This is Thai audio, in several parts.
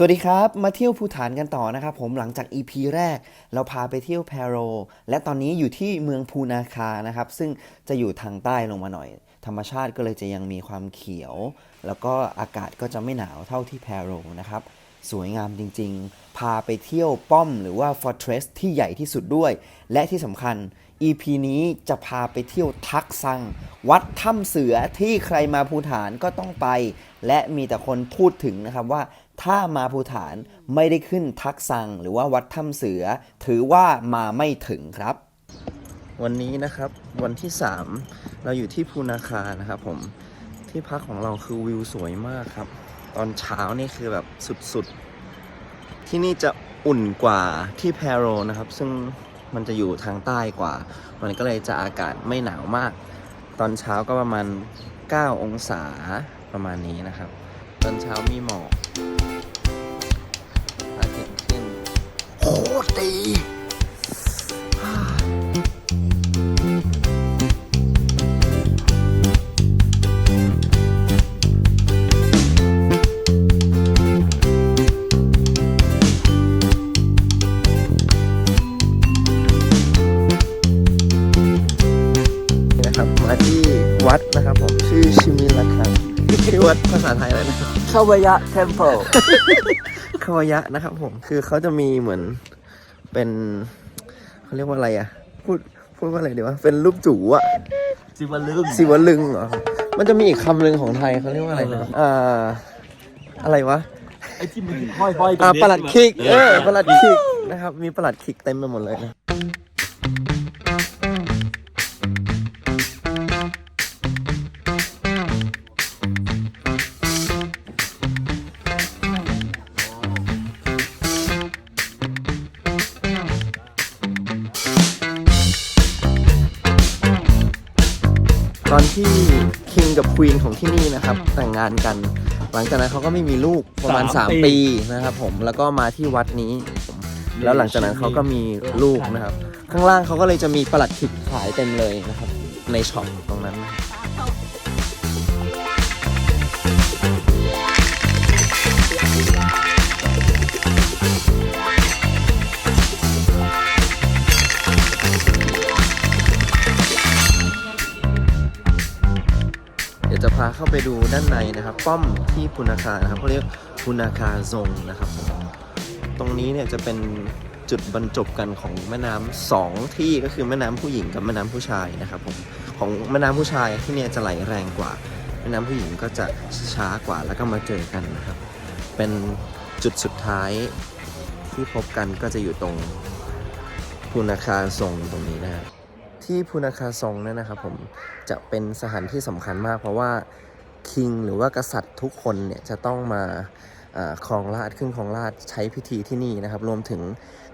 สวัสดีครับ มาเที่ยวภูฐานกันต่อนะครับผมหลังจาก EP แรกเราพาไปเที่ยวแพโร และตอนนี้อยู่ที่เมืองพูนาคานะครับ ซึ่งจะอยู่ทางใต้ลงมาหน่อย ธรรมชาติก็เลยจะยังมีความเขียว แล้วก็อากาศก็จะไม่หนาวเท่าที่แพโรนะครับ สวยงามจริงๆ พาไปเที่ยวป้อมหรือว่า Fortress ที่ใหญ่ที่สุดด้วย และที่สำคัญ EP นี้จะพาไปเที่ยวทักซัง วัดถ้ำเสือที่ใครมาภูฐานก็ต้องไป และมีแต่คนพูดถึงนะครับว่า ถ้ามาภูฐานไม่ได้ขึ้นทักซังหรือว่าวัดถ้ำเสือ ถือว่ามาไม่ถึงครับ วันนี้นะครับวันที่ 3 เราอยู่ที่ภูนาคานะครับผมที่พักของเราคือวิวสวยมากครับ ตอนเช้านี่คือแบบสุดๆ ที่นี่จะอุ่นกว่าที่แพโรนะครับ ซึ่งมันจะอยู่ทางใต้กว่า มันก็เลยจะอากาศไม่หนาวมาก ตอนเช้าก็ประมาณ 9 องศาประมาณนี้นะครับ ตอนเช้ามีหมอกอาทิตย์ขึ้นโคตรดี วัดนะครับผมชื่อชิมิละคังชื่อวัดภาษาไทยอะไรนะครับคาวายะเทมเพลคาวายะนะครับผมคือเขาจะมีเหมือนเป็นเขาเรียกว่าอะไรอะ พูดพูดว่าอะไรดีวะเป็นรูปจู่อะจิวลึงสิวลึงเหรอมันจะมีอีกคำหนึ่งของไทยเขาเรียกว่าอะไรนะอ่าอะไรวะไอ้ที่มันห้อยห้อยๆตรงอ่านี้ประหลัดคิกเออเออประหลัดคิกนะครับมีประหลัดคิกเต็มไปหมดเลยนะ คิงกับควีนของที่นี่นะครับ แต่งงานกัน หลังจากนั้นเขาก็ไม่มีลูกประมาณ3ปีนะครับผมแล้วก็มาที่วัดนี้ผมแล้วหลังจากนั้นเขาก็มีลูกนะครับ ข้างล่างเขาก็เลยจะมีประหลัดขิกขายเต็มเลยนะครับ ในช็อปตรงนั้นนะครับ เข้าไปดูด้านในนะครับ ป้อมที่พุนาคานะครับเขาเรียกพุนาคาซงนะครับผมตรงนี้เนี่ยจะเป็นจุดบรรจบกันของแม่น้ำสองที่ก็คือแม่น้ำผู้หญิงกับแม่น้ำผู้ชายนะครับผมของแม่น้ำผู้ชายที่เนี่ยจะไหลแรงกว่า แม่น้ำผู้หญิงก็จะช้ากว่าแล้วก็มาเจอกันนะครับ เป็นจุดสุดท้ายที่พบกันก็จะอยู่ตรงพุนาคาซงตรงนี้นะครับที่พุนาคาซงเนี่ยนะครับผมจะเป็นสถานที่สำคัญมากเพราะว่า คิงหรือว่ากษัตริย์ทุกคนเนี่ยจะต้องมาอาครองราชย์ขึ้นครองราชย์ใช้พิธีที่นี่นะครับ รวมถึง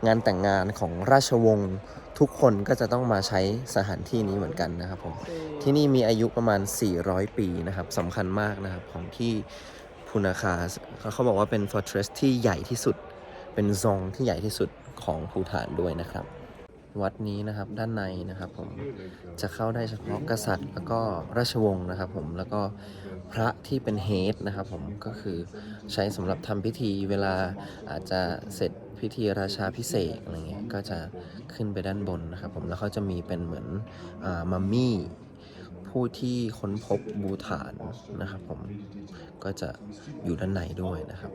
งานแต่งงานของราชวงศ์ทุกคนก็จะต้องมาใช้สถานที่นี้เหมือนกันนะครับผมที่นี่มีอายุประมาณ 400 ปีนะครับสำคัญมากนะครับของที่พุนาคาเขาบอกว่าเป็น fortress ที่ใหญ่ที่สุด เป็นซองที่ใหญ่ที่สุดของภูฐานด้วยนะครับ วัดนี้นะครับด้านในนะครับผมจะเข้าได้เฉพาะกษัตริย์ แล้วก็ราชวงศ์นะครับผมแล้วก็พระที่เป็นเฮดนะครับผมก็คือใช้สำหรับทำพิธีเวลาอาจจะเสร็จพิธีราชาพิเศษอะไรเงี้ยก็จะขึ้นไปด้านบนนะครับผมแล้วเขาจะมีเป็นเหมือนอามัมมี่ผู้ที่ค้นพบบูฐานนะครับผมก็จะอยู่ด้านในด้วยนะครับ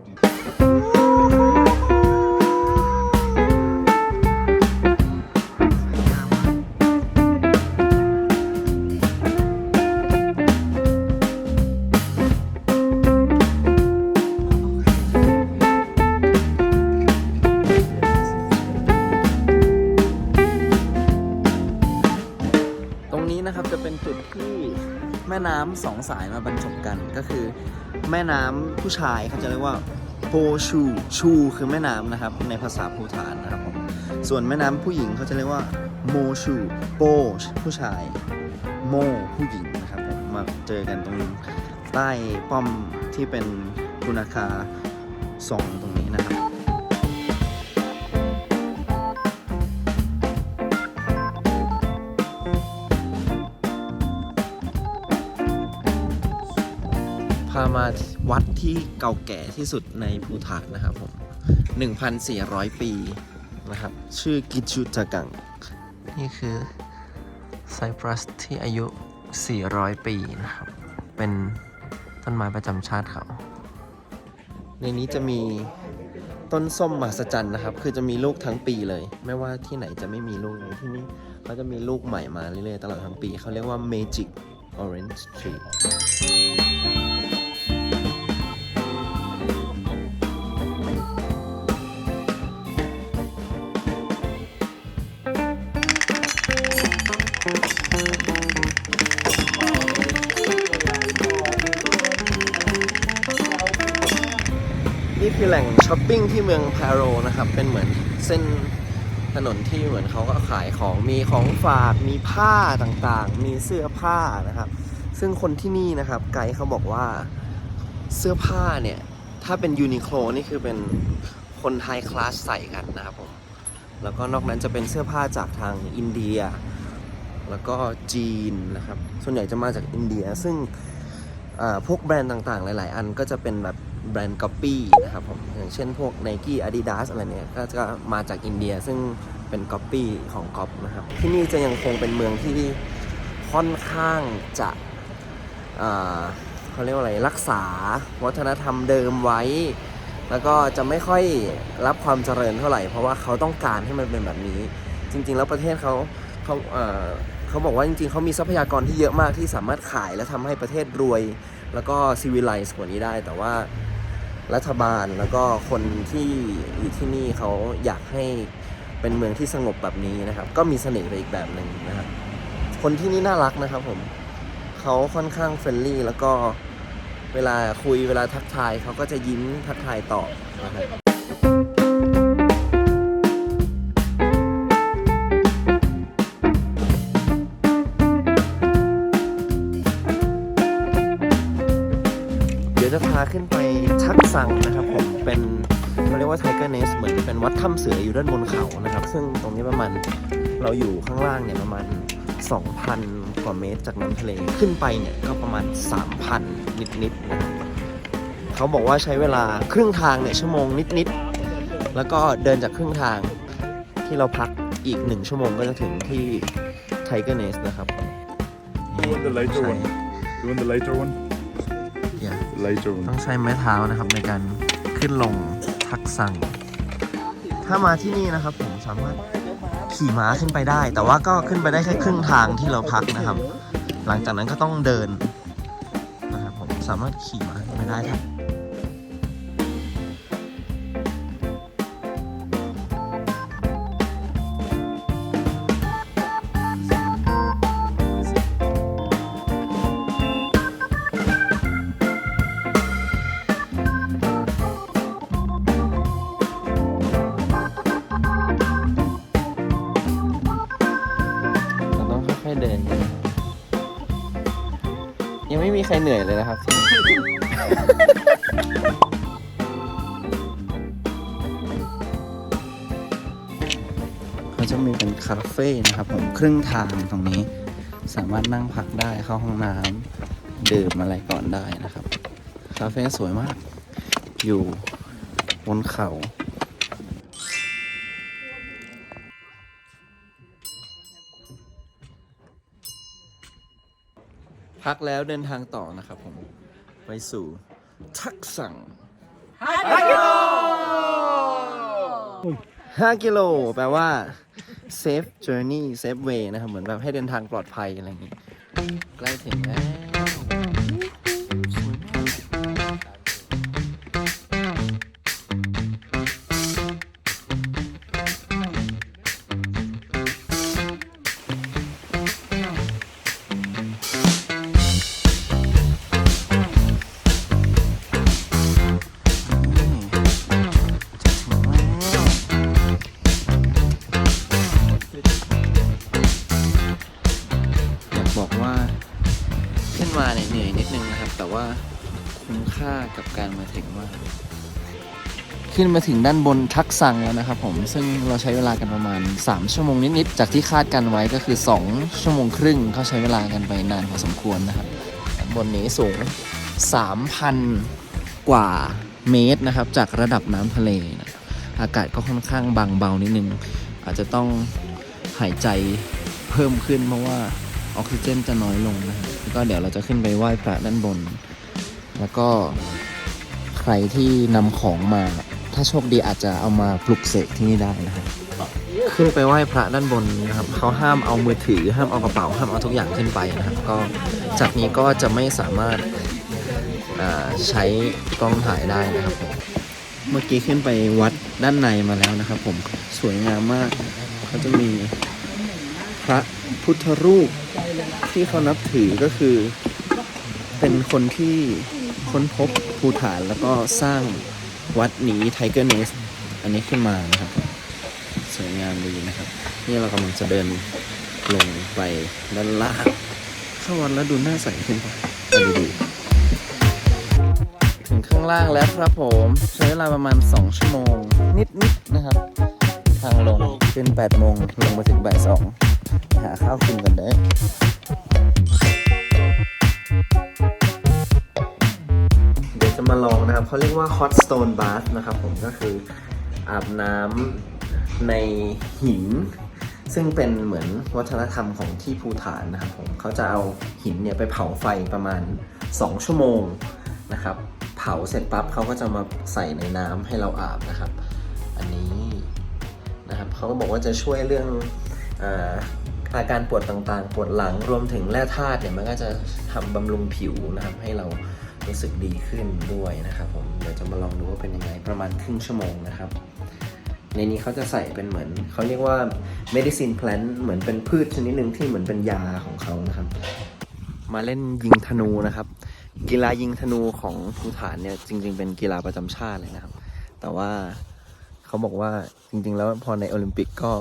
ม่น้ำสองสายมาบรรจบกันก็คือ แม่น้ำผู้ชายเขาจะเรียกว่าโปชูชูคือแม่น้ำนะครับในภาษาภูฐานนะครับผมส่วนแม่น้ำผู้หญิงเขาจะเรียกว่าโมชูโปผู้ชายโมผู้หญิงนะครับผมมาเจอกันตรงใต้ป้อมที่เป็นพุนาคาสองตรงนี้นะครับาามาวัดที่เก่าแก่ที่สุดในภูฐานนะครับผม 1,400 ปีนะครับ ชื่อกิจูจกัง นี่คือไซปรัสที่อายุ 400 ปีนะครับ เป็นต้นไม้ประจำชาติเขา ในนี้จะมีต้นส้มมหัศจรรย์นะครับ คือจะมีลูกทั้งปีเลย ไม่ว่าที่ไหนจะไม่มีลูกเลยที่นี่เขาจะมีลูกใหม่มาเรื่อยๆ ตลอดทั้งปี เขาเรียกว่า Magic Orange Tree นี่คือแหล่งช้อปปิ้งที่เมืองพาโรนะครับ เป็นเหมือนเส้นถนนที่เหมือนเขาก็ขายของมีของฝากมีผ้าต่างๆ มีเสื้อผ้านะครับ ซึ่งคนที่นี่นะครับ ไกด์เขาบอกว่าเสื้อผ้าเนี่ย ถ้าเป็นยูนิโคลนี่คือเป็นคนไฮคลาสใส่กันนะครับผม แล้วก็นอกนั้นจะเป็นเสื้อผ้าจากทางอินเดีย แล้วก็จีนนะครับ ส่วนใหญ่จะมาจากอินเดีย ซึ่งอ่าพวกแบรนด์ต่างๆ หลาย ๆ อันก็จะเป็นแบบ แบรนด์ก๊อปปี้นะครับผมอย่างเช่นพวก n i กี้ Adidas อะไรเนี่ยก็จะมาจากอินเดียซึ่งเป็นก๊อปปี้ของก๊อปนะครับ ที่นี่จะยังคงเป็นเมืองที่ค่อนข้างจะเขาเรียกว่าอะไรรักษาวัฒนธรรมเดิมไว้ แล้วก็จะไม่ค่อยรับความเจริญเท่าไหร่ เพราะว่าเขาต้องการให้มันเป็นแบบนี้ จริง ๆ แล้วประเทศเขาเขาเขาบอกว่าจริง ๆเขามีทรัพยากรที่เยอะมากที่สามารถขายและทำให้ประเทศรวย แล้วก็ซีวิไลซ์กว่านี้ได้ แต่ว่า รัฐบาลแล้วก็คนที่อยู่ที่นี่เขาอยากให้เป็นเมืองที่สงบแบบนี้นะครับ ก็มีเสน่ห์ไปอีกแบบหนึ่งนะครับ คนที่นี่น่ารักนะครับผมเขาค่อนข้างเฟรนลี่แล้วก็เวลาคุยเวลาทักทายเขาก็จะยิ้มทักทายตอบนะครับเดี๋ยวจะพาขึ้นไป ทักสังนะครับผมเป็นเขาเรียกว่าไทเกอร์เนสเหมือนเป็นวัดถ้ำเสืออยู่ด้านบนเขานะครับ ซึ่งตรงนี้ประมาณเราอยู่ข้างล่างเนี่ยประมาณ 2,000 กว่าเมตรจากน้ำทะเลขึ้นไปเนี่ยก็ประมาณ 3,000 นิดๆนะครับเขาบอกว่าใช้เวลาครึ่งทางเนี่ยชั่วโมงนิดๆ แล้วก็เดินจากครึ่งทางที่เราพักอีกหนึ่งชั่วโมงก็จะถึงที่ไทเกอร์เนสนะครับ You want the later one? You want the later one? Later ต้ one. องใช้ไม้เท้านะครับในการขึ้นลงทักสั่ง ถ้ามาที่นี่นะครับผมสามารถขี่ม้าขึ้นไปได้ แต่ว่าก็ขึ้นไปได้แค่ครึ่งทางที่เราพักนะครับ หลังจากนั้นก็ต้องเดินนะครับผมสามารถขี่ม้าขึ้นไปได้ครับ ใครเหนื่อยเลยนะครับที่นี่เขาจะมีเป็นคาเฟ่นะครับผมครึ่งทางตรงนี้ สามารถนั่งพักได้เข้าห้องน้ำดื่มอะไรก่อนได้นะครับ คาเฟ่สวยมาก อยู่บนเขา พักแล้วเดินทางต่อนะครับผม ไปสู่ทักสั่ง5กิโล5กิโลแปลว่า safe journey safe way นะครับ เหมือนแบบให้เดินทางปลอดภัยอะไรอย่างงี้ ใกล้ถึงแล้ว ขึ้นมาถึงด้านบนทักสังแล้วนะครับผมซึ่งเราใช้เวลากันประมาณ 3 ชั่วโมงนิดๆจากที่คาดกันไว้ก็คือ 2 ชั่วโมงครึ่งเขาใช้เวลากันไปนานพอสมควรนะครับด้านบนนี้สูง 3,000 กว่าเมตรนะครับ จากระดับน้ำทะเลนะอากาศก็ค่อนข้างบางเบานิดนึง อาจจะต้องหายใจเพิ่มขึ้นเพราะว่าออกซิเจนจะน้อยลงนะครับแล้วก็เดี๋ยวเราจะขึ้นไปไหว้พระด้านบน แล้วก็ใครที่นำของมา ถ้าโชคดีอาจจะเอามาปลุกเสกที่นี่ได้นะครับขึ้นไปไหว้พระด้านบนนะครับเขาห้ามเอามือถือ ห้ามเอากระเป๋าห้ามเอาทุกอย่างขึ้นไปนะครับก็จากนี้ก็จะไม่สามารถาใช้กล้องถ่ายได้นะครับผมเมื่อกี้ขึ้นไปวัดด้านในมาแล้วนะครับผมสวยงามมากเขาจะมีพระพุทธรูปที่เขานับถือก็คือ เป็นคนที่ค้นพบภูฐานแล้วก็สร้าง วัดนี้ไทเกอร์เนสอันนี้ขึ้นมานะครับ สวยงามดีนะครับ นี่เรากำลังจะเดินลงไปด้านล่างเข้าวันแล้วดูหน้าใสขึ้นไปดูดีถึงข้างล่างแล้วครับผม ใช้เวลาประมาณ 2 ชั่วโมง นิดๆนะครับ ทางลงขึ้น8โมงลงมาถึงบ่ายสองหาข้าวกินกันเด้ จะมาลองนะครับเขาเรียกว่า hot stone bath นะครับผมก็คืออาบน้ำในหิน ซึ่งเป็นเหมือนวัฒนธรรมของที่ภูฐานนะครับผมเขาจะเอาหินเนี่ยไปเผาไฟประมาณ 2 ชั่วโมงนะครับ เผาเสร็จปั๊บเขาก็จะมาใส่ในน้ำให้เราอาบนะครับ อันนี้นะครับเขาก็บอกว่าจะช่วยเรื่องอาอาการปวดต่างๆ ปวดหลังรวมถึงแร่ธาตุเนี่ยมันก็จะทำบำรุงผิวนะครับให้เรา รู้สึกดีขึ้นด้วยนะครับผมเดี๋ยวจะมาลองดูว่าเป็นยังไงประมาณครึ่งชั่วโมงนะครับ ในนี้เขาจะใส่เป็นเหมือน เขาเรียกว่า medicine plant เหมือนเป็นพืชชนิดหนึ่งที่เหมือนเป็นยาของเขานะครับ มาเล่นยิงธนูนะครับ กีฬายิงธนูของภูฐานเนี่ยจริง ๆ เป็นกีฬาประจำชาติเลยนะครับ แต่ว่าเขาบอกว่าจริง ๆ แล้วพอในโอลิมปิกก็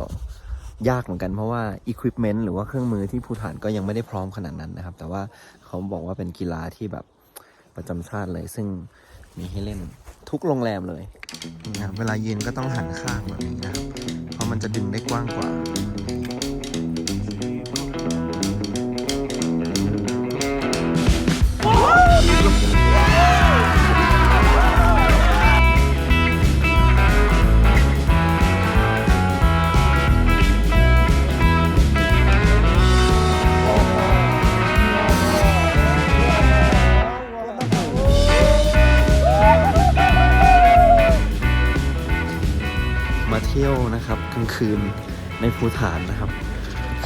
ยากเหมือนกันเพราะว่า equipment หรือว่าเครื่องมือที่ภูฐานก็ยังไม่ได้พร้อมขนาดนั้นนะครับ แต่ว่าเขาบอกว่าเป็นกีฬาที่แบบ ประจำชาติเลย ซึ่งมีให้เล่นทุกโรงแรมเลยนะเวลาเย็นก็ต้องหันข้างแบบนี้นะเพราะมันจะดึงได้กว้างกว่า ที่ยวนะครับกลางคืนในภูฐานนะครับ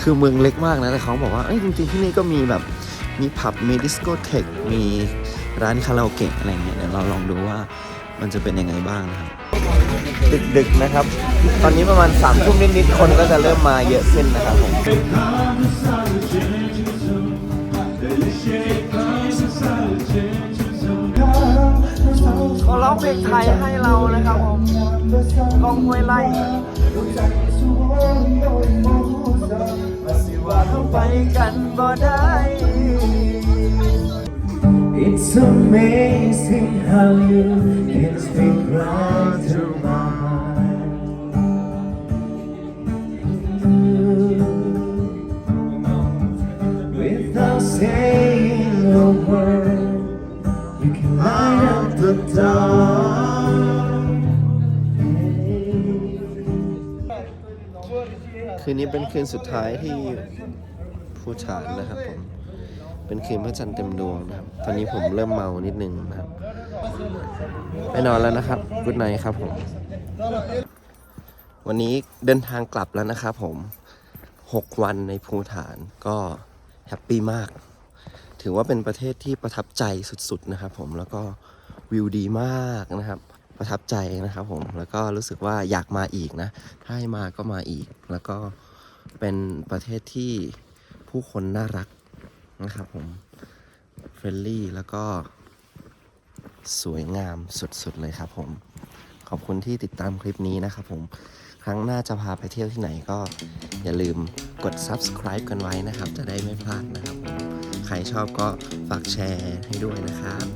คือเมืองเล็กมากนะ แต่เขาบอกว่าเอ้ยจริงๆที่นี่ก็มีแบบมีผับมีดิสโกเทคมีร้านคาราโอเกะอะไรเงี้ยเดี๋ยวเราลองดูว่ามันจะเป็นยังไงบ้างนะครับ ดึกๆนะครับ ตอนนี้ประมาณ3ามทุ่มนิดๆคนก็จะเริ่มมาเยอะขึ้นนะครับผมเองเพลงไทยให้เรานะครับผมกองห้วยไล่ว่าเข้าไปกันบ่ได้ It's amazing how you can speak right to me คืนนี้เป็นคืนสุดท้ายที่ภูฐานนะครับผม เป็นคืนพระจันทร์เต็มดวงนะครับ ตอนนี้ผมเริ่มเมานิดนึงนะครับ ไปนอนแล้วนะครับกุดไนครับผม วันนี้เดินทางกลับแล้วนะครับผม 6 วันในภูฐานก็แฮปปี้มาก ถือว่าเป็นประเทศที่ประทับใจสุดๆนะครับผม แล้วก็วิวดีมากนะครับ ประทับใจนะครับผมแล้วก็รู้สึกว่าอยากมาอีกนะ ถ้าให้มาก็มาอีก แล้วก็เป็นประเทศที่ผู้คนน่ารักนะครับผมเฟรนลี่แล้วก็สวยงามสุดๆเลยครับผม ขอบคุณที่ติดตามคลิปนี้นะครับผม ครั้งหน้าจะพาไปเที่ยวที่ไหนก็อย่าลืมกด subscribe กันไว้นะครับ จะได้ไม่พลาดนะครับผม ใครชอบก็ฝากแชร์ให้ด้วยนะครับ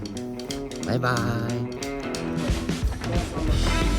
บ๊ายบาย Thank you.